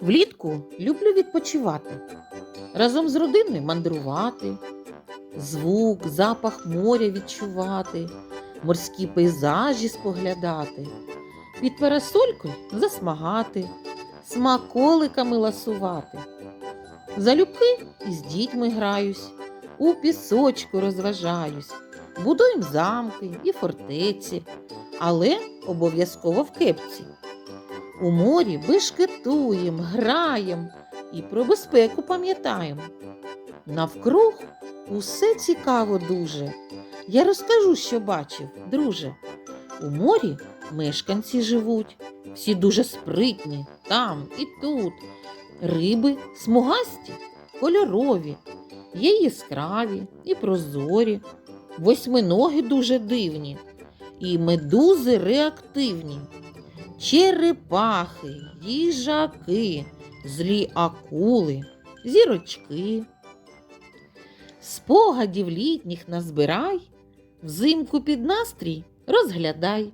Влітку люблю відпочивати, разом з родиною мандрувати, звук, запах моря відчувати, морські пейзажі споглядати, під парасолькою засмагати, смаколиками ласувати. Залюбки із дітьми граюсь, у пісочку розважаюсь, будуємо замки і фортеці, але обов'язково в кепці. У морі бешкетуєм, граєм і про безпеку пам'ятаєм. Навкруг усе цікаво дуже. Я розкажу, що бачив, друже. У морі мешканці живуть, всі дуже спритні, там і тут. Риби смугасті, кольорові, є яскраві і прозорі, восьминоги дуже дивні, і медузи реактивні черепахи, їжаки, злі акули, зірочки. Спогадів літніх назбирай, взимку під настрій розглядай.